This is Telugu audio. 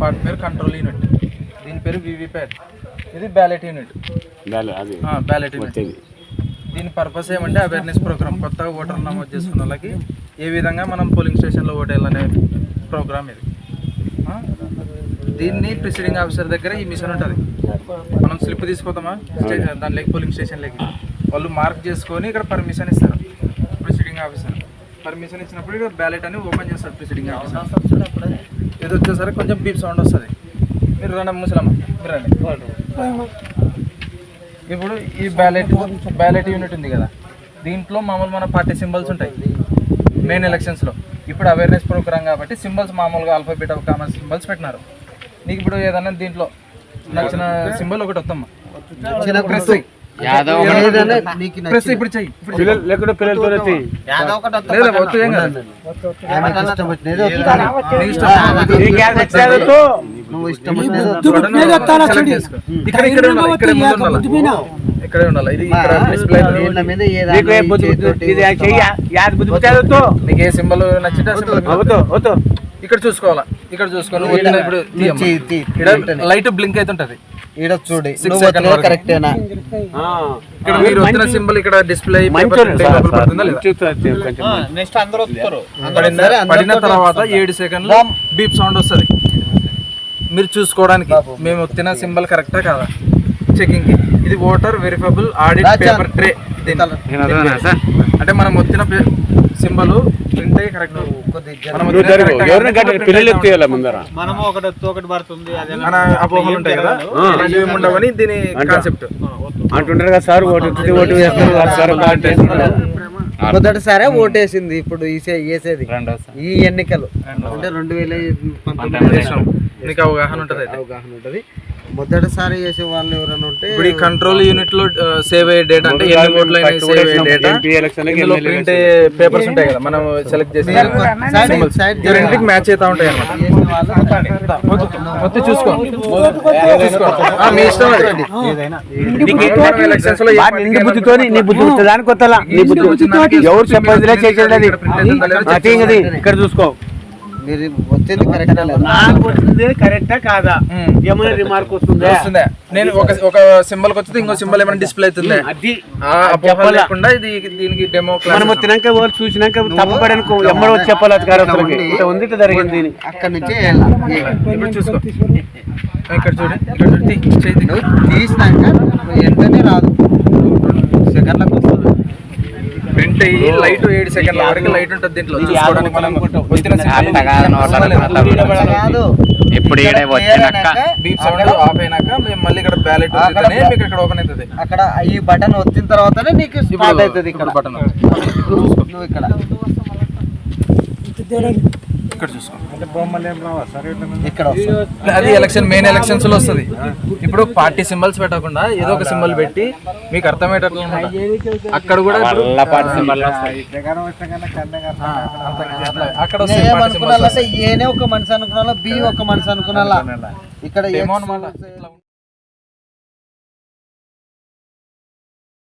పార్ట్ పేరు కంట్రోల్ యూనిట్ దీని పేరు వివిప్యాట్ ఇది బ్యాలెట్ యూనిట్ బ్యాలెట్ యూనిట్ దీని పర్పస్ ఏమంటే అవేర్నెస్ ప్రోగ్రామ్ కొత్తగా ఓటర్ నమోదు చేసుకున్న వాళ్ళకి ఏ విధంగా మనం పోలింగ్ స్టేషన్లో ఓటేయాలనే ప్రోగ్రామ్ ఇది? దీన్ని ప్రిసైడింగ్ ఆఫీసర్ దగ్గర ఈ మిషన్ ఉంటుంది. మనం స్లిప్ తీసుకోతామా స్టేషన్ దానిలోకి పోలింగ్ స్టేషన్లోకి వాళ్ళు మార్క్ చేసుకొని ఇక్కడ పర్మిషన్ ఇస్తారు. ప్రిసైడింగ్ ఆఫీసర్ పర్మిషన్ ఇచ్చినప్పుడు ఇక్కడ బ్యాలెట్ అని ఓపెన్ చేస్తారు ప్రిసైడింగ్ ఇది వచ్చేసరికి కొంచెం బీప్ సౌండ్ వస్తుంది. మీరు రండి ముసలమ్మ. మీరు రండి. ఇప్పుడు ఈ బ్యాలెట్ బ్యాలెట్ యూనిట్ ఉంది కదా. దీంట్లో మామూలు మన పార్టీ సింబల్స్ ఉంటాయి. మెయిన్ ఎలక్షన్స్లో ఇప్పుడు అవేర్నెస్ ప్రోగ్రామ్ కాబట్టి సింబల్స్ మామూలుగా ఆల్ఫాబెట్ ఆఫ్ కామన్ సింబల్స్ పెట్టినారు. నీకు ఇప్పుడు ఏదన్నా దీంట్లో నచ్చిన సింబల్ ఒకటి వస్తామ్మా ప్రెస్ ఇప్పుడు చెయ్యి. పిల్లలు లేకుండా పిల్లలతో. ఇక్కడ ఇక్కడ ఉండాలి? ఇక్కడ ఇక్కడే ఇది ఇక్కడ నీకు ఏ సింబల్ నచ్చితే. ఇక్కడ చూసుకోవాలా? ఇక్కడ చూసుకోవాలి? ఇప్పుడు. ఇక్కడ లైట్ బ్లింక్ చూడు. నువ్వు second వచ్చినది వరకు. కరెక్టేనా. ఇక్కడ మీరు వచ్చిన సింబల్ ఇక్కడ డిస్ప్లే. పడిన తర్వాత ఏడు సెకండ్లు బీప్ సౌండ్ వస్తుంది. మీరు చూసుకోవడానికి మేము తిన సింబల్ కరెక్టా కాదా? చెకింగ్కి. ఇది voter verifiable audit. Paper trail? అంటే మనం వచ్చిన సింబల్ ప్రింట్ అయ్యి కరెక్ట్ పిల్లలు ముందర? మనము ఒకటి ఒకటి పడుతుంది అదే మన అపోహలు ఉంటాయి కదా? ఏమి ఉండవని దీని కాన్సెప్ట్ అంటుంటారు కదా సార్ ఓటు వేస్తారు. మొదటిసారే ఓటేసింది ఇప్పుడు ఈసే వేసేది ఈ ఎన్నికలు. అంటే రెండు వేల పంతొమ్మిది మీకు అవగాహన ఉంటుంది అయితే. అవగాహన ఉంటది. మొదటిసారి చేసే వాళ్ళు ఎవరైనా ఉంటే ఇప్పుడు ఈ కంట్రోల్ యూనిట్లో సేవ్ అయ్యే డేటా అంటే ఎన్ని ఓట్లు అయినా సేవ్ అయ్యే డేటా ఇందులో ప్రింట్ పేపర్స్ ఉంటాయి కదా మనం సెలెక్ట్ చేసి సైడ్ సైడ్ ఈ రెండింటికి మ్యాచ్ అవుతా ఉంటాయి అన్నమాట. మొత్తం చూసుకో. మీ ఇష్టం elections లో నిండు బుద్ధితోని నీ బుద్ధి దానికి కొత్తలా? నీ బుద్ధి ఎవరు చెప్పేదిలే చేసేది అది. ఇక్కడ చూసుకో. మీరు వచ్చింది కరెక్ట్ నాకు వచ్చింది కరెక్టా కాదా. ఏమైనా రిమార్క్ వస్తుందా? వస్తుందా? నేను ఒక ఒక సింబల్ వచ్చింది ఇంకో సింబల్ ఏమైనా డిస్ప్లే అవుతుందా? అది అపోహ లేకుండా ఇది దీనికి డెమో క్లాస్ మనం వచ్చినాక వాళ్ళు చూసినాక తప్పబడనుకో ఎమ్మడో వచ్చి చెప్పాలి అధికారస్తులకి ఇట్లా ఉంది ఇట్లా జరిగింది అని. అక్కడ నుంచి. ఇప్పుడు చూసుకో? ఇక్కడ చూడు ఇక్కడ చూడు తీ, చేయి తీ. నువ్వు తీసినాక వెంటనే రాదు సెకండ్లకు వస్తుంది అయ్యి లైట్ ఏడు సెకండ్ల వరకు లైట్ ఉంటుంది దీంట్లో. చూసుకోవడానికి మనం వచ్చిన కాదు. ఇప్పుడు వచ్చినాక బీప్ సౌండ్ ఆఫ్ అయినాక మేము మళ్ళీ ఇక్కడ బ్యాలెట్ మీకు ఇక్కడ ఓపెన్ అవుతుంది. అక్కడ ఈ బటన్ వచ్చిన తర్వాతనే నీకు స్టార్ట్ అవుతుంది ఇక్కడ. బటన్ నువ్వు ఇక్కడ. ఇక్కడ చూసుకో. ఇక్కడ వస్తుంది. అది ఎలక్షన్ మెయిన్ ఎలక్షన్స్లో వస్తుంది. ఇప్పుడు పార్టీ సింబల్స్ పెట్టకుండా ఏదో ఒక సింబల్ పెట్టి మీకు అర్థమయ్యేటట్లు అన్నమాట. అక్కడ కూడా. అక్కడ ఒక మనిషి అనుకున్నా బి ఒక మనిషి అనుకున్నా ఇక్కడ